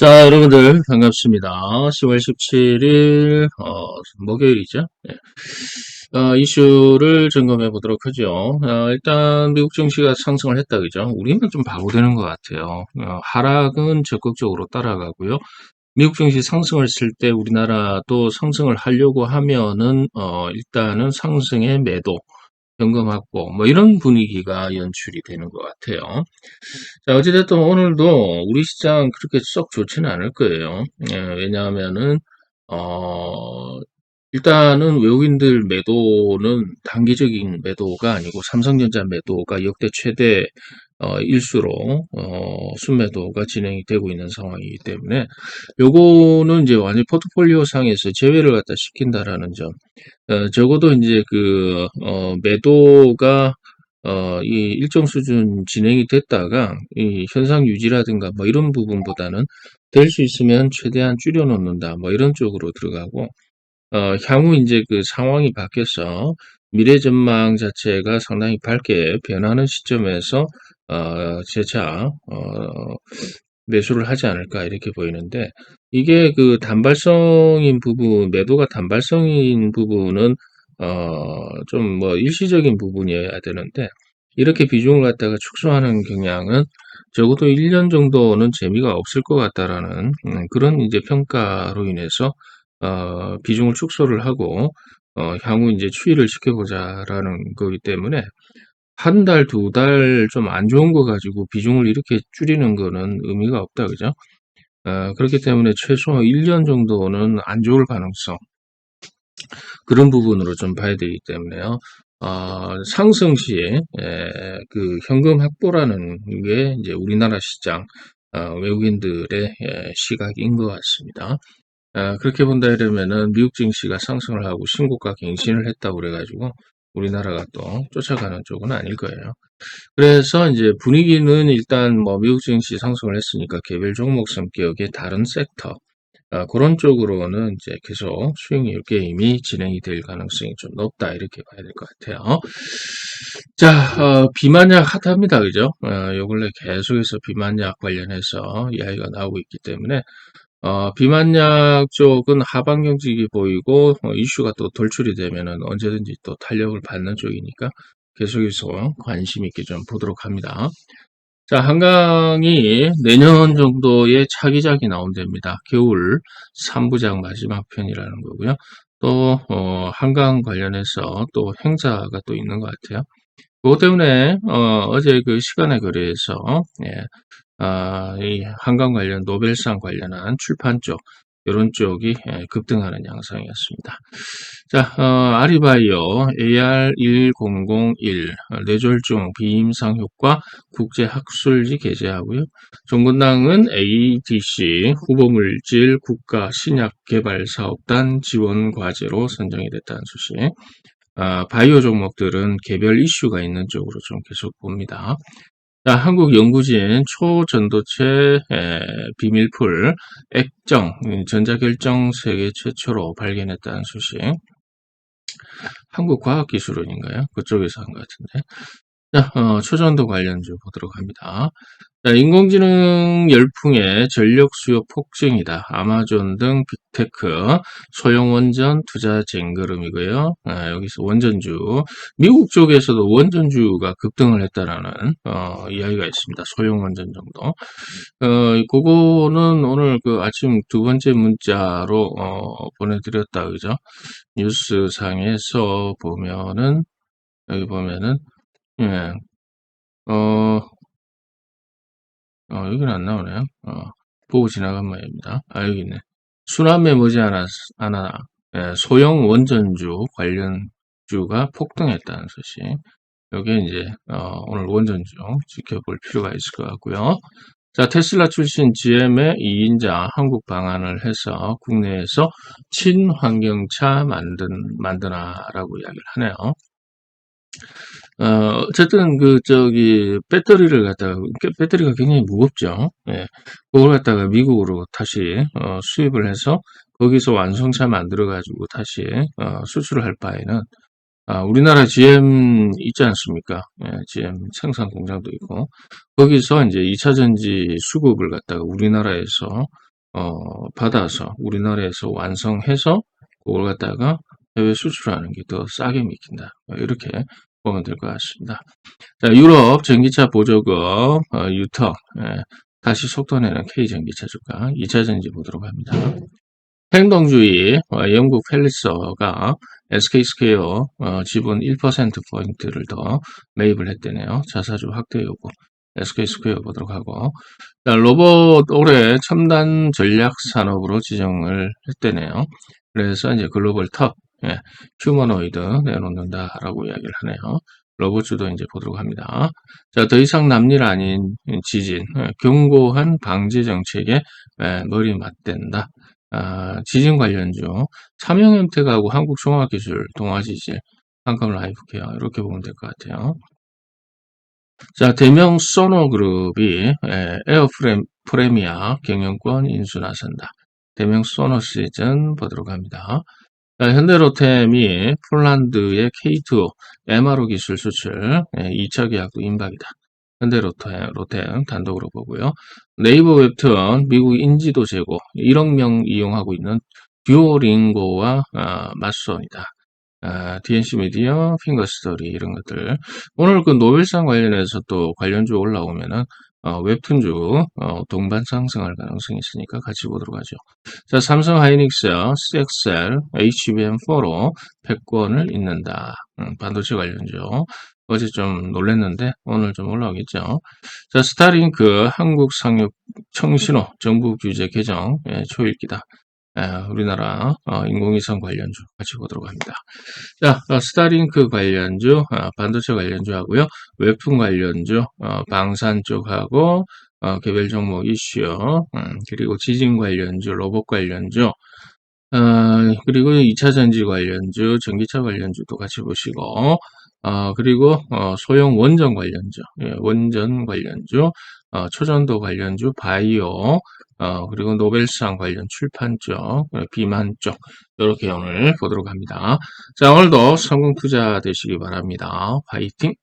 자, 여러분들 반갑습니다. 10월 17일 어, 목요일이죠. 예. 어, 이슈를 점검해 보도록 하죠. 어, 일단 미국 증시가 상승을 했다 그죠? 우리는 좀 바보 되는 것 같아요. 어, 하락은 적극적으로 따라가고요. 미국 증시 상승을 했을 때 우리나라도 상승을 하려고 하면은 어, 일단은 상승의 매도 확보 뭐 이런 분위기가 연출이 되는 것 같아요. 자 어찌됐든 오늘도 우리 시장 그렇게 썩 좋지는 않을 거예요. 예, 왜냐하면은 어 일단은 외국인들 매도는 단기적인 매도가 아니고 삼성전자 매도가 역대 최대 어, 일수로 어, 순매도가 진행이 되고 있는 상황이기 때문에 요거는 이제 완전 포트폴리오 상에서 제외를 갖다 시킨다라는 점. 어, 적어도 이제 그 어, 매도가 어, 이 일정 수준 진행이 됐다가 이 현상 유지라든가 뭐 이런 부분보다는 될 수 있으면 최대한 줄여 놓는다 뭐 이런 쪽으로 들어가고 어, 향후 이제 그 상황이 바뀌어서 미래 전망 자체가 상당히 밝게 변하는 시점에서 어, 재차 어, 매수를 하지 않을까 이렇게 보이는데 이게 그 단발성인 부분 매도가 단발성인 부분은 어, 좀 뭐 일시적인 부분이어야 되는데 이렇게 비중을 갖다가 축소하는 경향은 적어도 1년 정도는 재미가 없을 것 같다라는 음, 그런 이제 평가로 인해서 어, 비중을 축소를 하고 어, 향후 이제 추이를 지켜보자라는 거기 때문에 한 달, 두 달 좀 안 좋은 거 가지고 비중을 이렇게 줄이는 거는 의미가 없다, 그죠? 어, 그렇기 때문에 최소 1년 정도는 안 좋을 가능성, 그런 부분으로 좀 봐야 되기 때문에요. 어, 상승 시에 에, 그 현금 확보라는 게 이제 우리나라 시장 어, 외국인들의 에, 시각인 것 같습니다. 아, 그렇게 본다 이러면은 미국 증시가 상승을 하고 신고가 갱신을 했다고 그래가지고 우리나라가 또 쫓아가는 쪽은 아닐 거예요. 그래서 이제 분위기는 일단 뭐 미국 증시 상승을 했으니까 개별 종목 성격의 다른 섹터 아, 그런 쪽으로는 이제 계속 수익률 게임이 진행이 될 가능성이 좀 높다 이렇게 봐야 될 것 같아요. 자, 어, 비만약 핫합니다, 그죠? 어, 요 근래 계속해서 비만약 관련해서 이야기가 나오고 있기 때문에 어, 비만약 쪽은 하방 경직이 보이고 어, 이슈가 또 돌출이 되면은 언제든지 또 탄력을 받는 쪽이니까 계속해서 관심 있게 좀 보도록 합니다. 자, 한강이 내년 정도에 차기작이 나온답니다. 겨울 3부작 마지막 편이라는 거고요. 또 어, 한강 관련해서 또 행사가 또 있는 것 같아요. 그것 때문에 어, 제그 시간에 거래에서 예, 아, 이 한강 관련 노벨상 관련한 출판 쪽 이런 쪽이 예, 급등하는 양상이었습니다. 자, 어, 아리바이오 AR1001 뇌졸중 비임상 효과 국제학술지 게재하고요. 정권당은 ADC 후보물질 국가 신약 개발 사업단 지원 과제로 선정이 됐다는 소식. 아, 바이오 종목들은 개별 이슈가 있는 쪽으로 좀 계속 봅니다. 자, 한국 연구진 초전도체 에, 비밀풀 액정 전자결정 세계 최초로 발견했다는 소식. 한국과학기술원인가요? 그쪽에서 한 것 같은데. 자, 어, 초전도 관련주 보도록 합니다. 자, 인공지능 열풍의 전력 수요 폭증이다. 아마존 등 빅테크, 소형 원전 투자 쟁그름이고요. 아, 여기서 원전주, 미국 쪽에서도 원전주가 급등을 했다라는 어, 이야기가 있습니다. 소형 원전 정도. 어, 그거는 오늘 그 아침 두 번째 문자로 어, 보내드렸다 그죠? 뉴스상에서 보면은 여기 보면은 예, 어. 어, 여기는 안 나오네요. 어, 보고 지나간 모양입니다. 아, 여기 있네. 수남에 머지않아, 않아, 예, 소형 원전주 관련주가 폭등했다는 소식. 여기에 이제, 어, 오늘 원전주 지켜볼 필요가 있을 것 같고요. 자, 테슬라 출신 GM의 2인자 한국 방안을 해서 국내에서 친환경차 만든, 만드나라고 이야기를 하네요. 어, 어쨌든 그 저기 배터리를 갖다가 배터리가 굉장히 무겁죠. 예. 그걸 갖다가 미국으로 다시 어, 수입을 해서 거기서 완성차 만들어 가지고 다시 어, 수출을 할 바에는 아, 우리나라 GM 있지 않습니까? 예, GM 생산 공장도 있고 거기서 이제 2차 전지 수급을 갖다가 우리나라에서 어, 받아서 우리나라에서 완성해서 그걸 갖다가 해외 수출하는 게 더 싸게 믿긴다. 뭐 이렇게 보면 될 것 같습니다. 자, 유럽 전기차 보조금 어, 유터 예, 다시 속도내는 K 전기차 주가 2차 전지 보도록 합니다. 행동주의 어, 영국 펠리서가 SK 스퀘어 어, 지분 1%포인트를 더 매입을 했대네요. 자사주 확대 요구. SK 스퀘어 보도록 하고 자, 로봇 올해 첨단 전략 산업으로 지정을 했대네요. 그래서 이제 글로벌 탑 예, 휴머노이드 내놓는다라고 이야기를 하네요. 로봇주도 이제 보도록 합니다. 자, 더 이상 남일 아닌 지진, 예, 견고한 방지 정책에 예, 머리 맞댄다. 아, 지진 관련주, 삼형엠텍하고 한국종합기술, 동아지질, 한컴 라이프케어 이렇게 보면 될 것 같아요. 자, 대명 소노그룹이 에, 에어프레 프레미아 경영권 인수 나선다. 대명 소노 시즌 보도록 합니다. 자, 현대로템이 폴란드의 K2O MRO 기술 수출 예, 2차 계약도 임박이다. 현대로템 로템 단독으로 보고요. 네이버 웹툰 미국 인지도 제고 1억 명 이용하고 있는 듀오링고와 아, 맞선이다. 아, DNC 미디어, 핑거스토리 이런 것들. 오늘 그 노벨상 관련해서 또 관련주 올라오면은 어, 웹툰주 어, 동반 상승할 가능성이 있으니까 같이 보도록 하죠. 자, 삼성 하이닉스, CXL, HBM4로 패권을 잇는다. 음, 반도체 관련주. 어제 좀 놀랬는데 오늘 좀 올라오겠죠. 자, 스타링크 한국 상륙 청신호 정부 규제 개정 예, 초읽기다. 예, 우리나라 어, 인공위성 관련주 같이 보도록 합니다. 자, 어, 스타링크 관련주, 어, 반도체 관련주 하고요. 웹툰 관련주, 어, 방산 쪽하고 어, 개별 종목 이슈, 음, 그리고 지진 관련주, 로봇 관련주, 어, 그리고 2차 전지 관련주, 전기차 관련주도 같이 보시고, 어, 그리고 어, 소형 원전 관련주, 예, 원전 관련주, 어, 초전도 관련주, 바이오, 어, 그리고 노벨상 관련 출판 쪽, 어, 비만 쪽, 이렇게 오늘 보도록 합니다. 자, 오늘도 성공 투자 되시기 바랍니다. 화이팅!